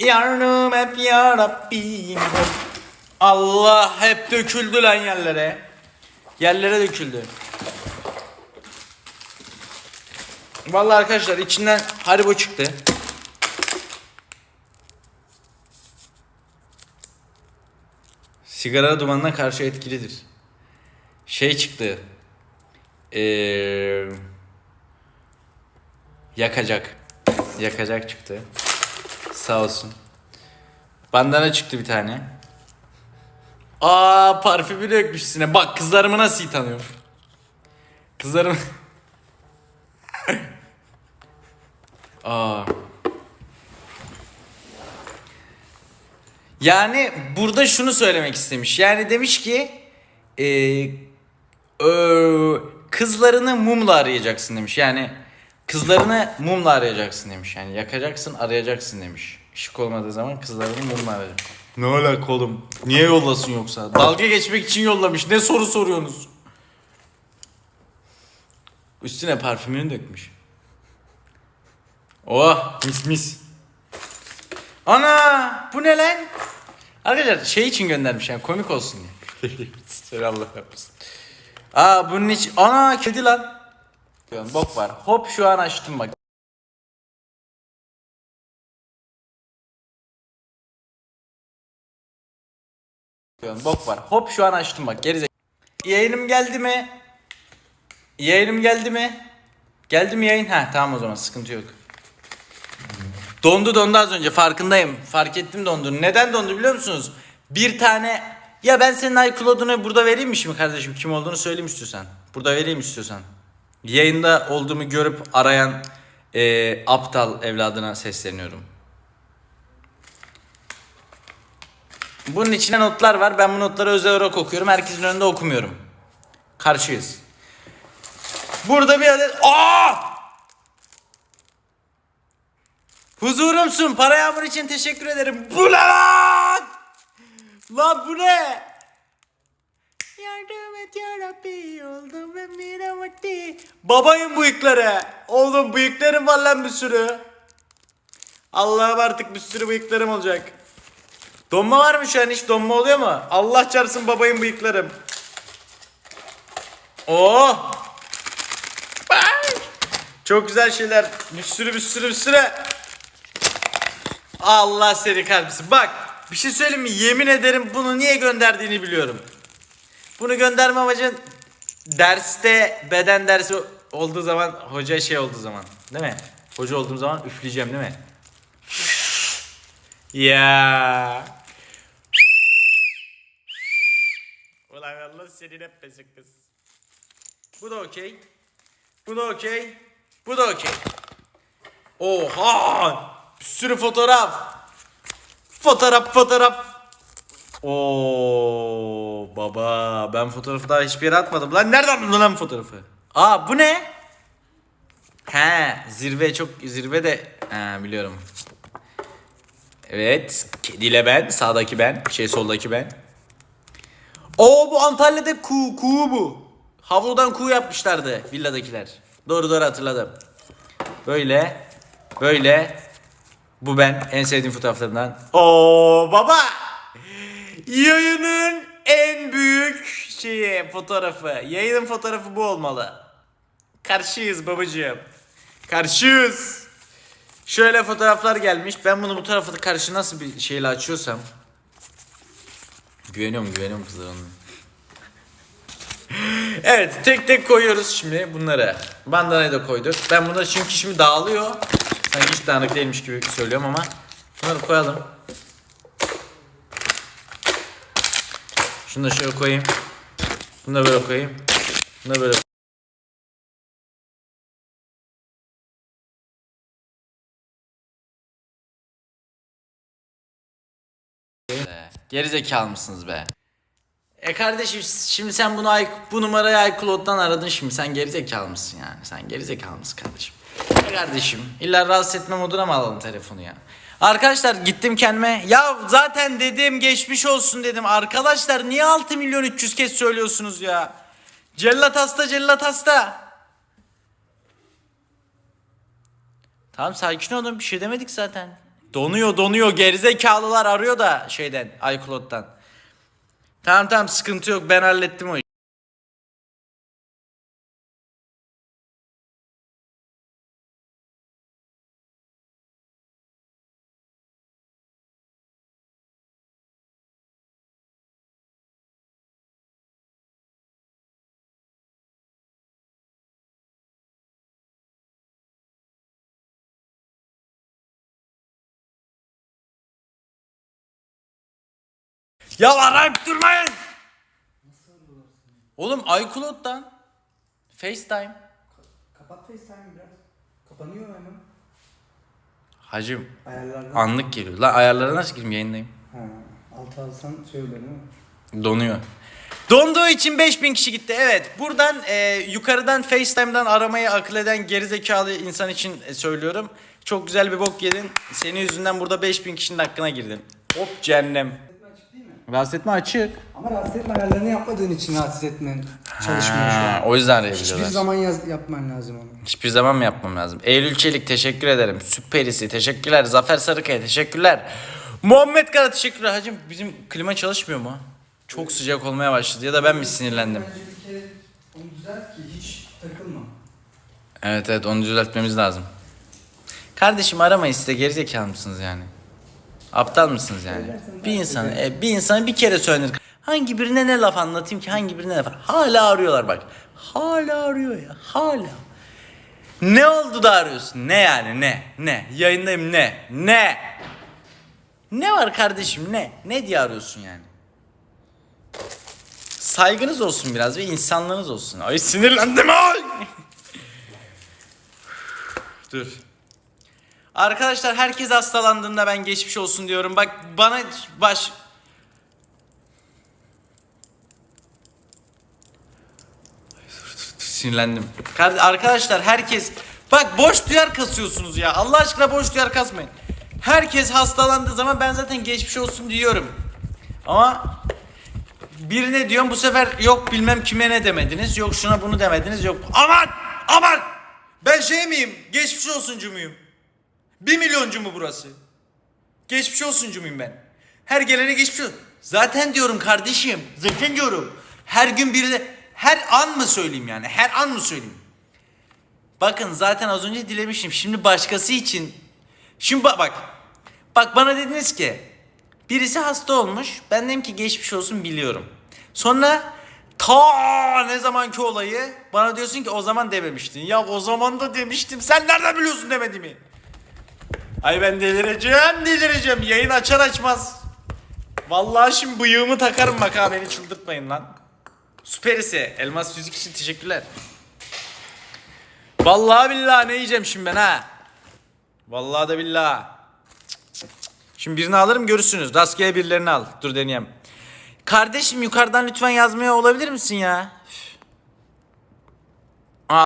Yardım hep yarabbim. Allah hep döküldü lan yerlere. Yerlere döküldü. Vallahi arkadaşlar içinden haribo çıktı. Sigara dumanına karşı etkilidir. Şey çıktı. Ee, yakacak. Yakacak çıktı. Sağ olsun. Bandana çıktı bir tane. Aa parfümü dökmüş üstüne. Bak kızlarımı nasıl iyi tanıyorum. Kızlarım... Aa. Yani burada şunu söylemek istemiş. Yani demiş ki eee, ö, kızlarını mumla arayacaksın demiş. Yani kızlarını mumla arayacaksın demiş. Yani yakacaksın arayacaksın demiş. Işık olmadığı zaman kızlarını mumla arayacaksın. Ne alaka oğlum? Niye yollasın yoksa? Dalga geçmek için yollamış. Ne soru soruyorsunuz? Üstüne parfümünü dökmüş. Oh mis mis. Ana bu ne lan? Arkadaşlar şey için göndermiş yani komik olsun diye. Allah yapmasın. Aa bunun için ana kedi lan. Bok var. Hop şu an açtım bak. Bok var. Hop şu an açtım bak. Geri Yayınım geldi mi? Yayınım geldi mi? Geldi mi yayın? Ha tamam o zaman sıkıntı yok. Dondu dondu az önce farkındayım. Fark ettim dondu. Neden dondu biliyor musunuz? Bir tane ya ben senin iCloud'unu burada vereyim mi şimdi kardeşim? Kim olduğunu söyleyeyim istiyorsan. Burada vereyim istiyorsan. Yayında olduğumu görüp arayan eee, aptal evladına sesleniyorum. Bunun içine notlar var. Ben bu notları özel olarak okuyorum. Herkesin önünde okumuyorum. Karşıyız. Burada bir adet... Aa! Huzurumsun. Para yağmur için teşekkür ederim. Bu ne lan? Lan bu ne? Yardım et yarabbi oldum ben bir amati. Babayın bıyıkları. Oğlum bıyıklarım var lan bir sürü. Allah'ım artık bir sürü bıyıklarım olacak. Donma var mı şu an hiç donma oluyor mu? Allah çarpsın babayın bıyıklarım. Oh! Bak! Çok güzel şeyler. Bir sürü bir sürü bir sürü. Allah seni kahretsin. Bak bir şey söyleyeyim mi? Yemin ederim bunu niye gönderdiğini biliyorum. Bunu gönderme amacın derste beden dersi olduğu zaman hoca şey olduğu zaman değil mi? Hoca olduğum zaman üfleyeceğim değil mi? Ya. Ulan Allah senin hep besin kız. Bu da okey. Bu da okey. Bu da okey. Oha! Bir sürü fotoğraf. Fotoğraf fotoğraf. Oo baba ben fotoğrafı daha hiçbir yere atmadım. Lan nereden buldun lan fotoğrafı? Aa bu ne? He zirve çok zirve de he, biliyorum. Evet kediyle ben sağdaki ben şey soldaki ben. Oo bu Antalya'da kuğu kuğu bu. Havludan kuğu yapmışlardı villadakiler. Doğru doğru hatırladım. Böyle böyle bu ben en sevdiğim fotoğraflarımdan. Oo baba. Yayının en büyük şeyi fotoğrafı. Yayının fotoğrafı bu olmalı. Karşıyız babacığım. Karşıyız. Şöyle fotoğraflar gelmiş. Ben bunu bu tarafı karşı nasıl bir şeyle açıyorsam. Güveniyorum güveniyorum kızlarına. evet tek tek koyuyoruz şimdi bunları. Bandanayı da koyduk. Ben bunları çünkü şimdi dağılıyor. Sanki hiç dağınık değilmiş gibi söylüyorum ama. Bunları koyalım. Şunu da şöyle koyayım. Bunu da böyle koyayım. Bunu da böyle Geri zekalı mısınız be? E kardeşim şimdi sen bunu bu numarayı iCloud'dan aradın şimdi sen geri zekalı mısın yani? Sen geri zekalı mısın kardeşim? E kardeşim illa rahatsız etme moduna mı alalım telefonu ya? Arkadaşlar gittim kendime. Ya zaten dedim geçmiş olsun dedim. Arkadaşlar niye 6 milyon 300 kez söylüyorsunuz ya? Cellat hasta cellat hasta. Tamam sakin olun bir şey demedik zaten. Donuyor donuyor gerizekalılar arıyor da şeyden iCloud'dan. Tamam tamam sıkıntı yok ben hallettim o işi. Ya arayıp durmayın. Oğlum iCloud'dan FaceTime. Kapat FaceTime'ı biraz. Kapanıyor hemen. Hacım Ayarlardan. anlık geliyor. Lan ayarlara nasıl gireyim yayındayım? Ha, altı alsan şey oluyor değil mi? Donuyor. Donduğu için 5000 kişi gitti. Evet. Buradan e, yukarıdan FaceTime'dan aramayı akıl eden gerizekalı insan için e, söylüyorum. Çok güzel bir bok yedin. Senin yüzünden burada 5000 kişinin hakkına girdin. Hop cehennem. Etme açık değil mi? Rahatsız etme açık. Ama rahatsız etme ayarlarını yapmadığın için rahatsız etmen çalışmıyor şu an. Ha, o yüzden Hiçbir arayabiliyorlar. zaman yaz, yapman lazım onu. Hiçbir zaman mı yapmam lazım? Eylül Çelik teşekkür ederim. Süperisi teşekkürler. Zafer Sarıkaya teşekkürler. Muhammed Kara teşekkürler. Hacım bizim klima çalışmıyor mu? Çok sıcak olmaya başladı ya da ben mi sinirlendim? Bence bir kere onu düzelt ki hiç takılma. Evet evet onu düzeltmemiz lazım. Kardeşim aramayın siz de gerizekalı mısınız yani? Aptal mısınız yani? Bir insan, e, bir insan bir kere söylenir. Hangi birine ne laf anlatayım ki hangi birine ne laf? Hala arıyorlar bak. Hala arıyor ya hala. Ne oldu da arıyorsun? Ne yani ne? Ne? Yayındayım ne? Ne? Ne var kardeşim ne? Ne diye arıyorsun yani? Saygınız olsun biraz ve insanlığınız olsun. Ay sinirlendim ay. Dur. Arkadaşlar herkes hastalandığında ben geçmiş olsun diyorum. Bak bana baş... Sinirlendim. Arkadaşlar herkes... Bak boş duyar kasıyorsunuz ya. Allah aşkına boş duyar kasmayın. Herkes hastalandığı zaman ben zaten geçmiş olsun diyorum. Ama birine diyorum bu sefer yok bilmem kime ne demediniz. Yok şuna bunu demediniz. Yok aman aman ben şey miyim? Geçmiş olsuncu muyum? Bir milyoncu mu burası? Geçmiş olsuncu muyum ben? Her gelene geçmiş olsun. Zaten diyorum kardeşim. Zaten diyorum. Her gün birine her an mı söyleyeyim yani? Her an mı söyleyeyim? Bakın zaten az önce dilemişim. Şimdi başkası için. Şimdi bak bak. Bak bana dediniz ki birisi hasta olmuş. Ben dedim ki geçmiş olsun biliyorum. Sonra ta ne zamanki olayı bana diyorsun ki o zaman dememiştin. Ya o zaman da demiştim. Sen nereden biliyorsun demediğimi? Ay ben delireceğim delireceğim. Yayın açar açmaz. Vallahi şimdi bıyığımı takarım bak beni çıldırtmayın lan. Süperisi. Elmas Fizik için teşekkürler. Vallahi billahi ne yiyeceğim şimdi ben ha. Vallahi da billahi. Şimdi birini alırım görürsünüz. Rastgele birilerini al. Dur deneyeyim. Kardeşim yukarıdan lütfen yazmaya olabilir misin ya?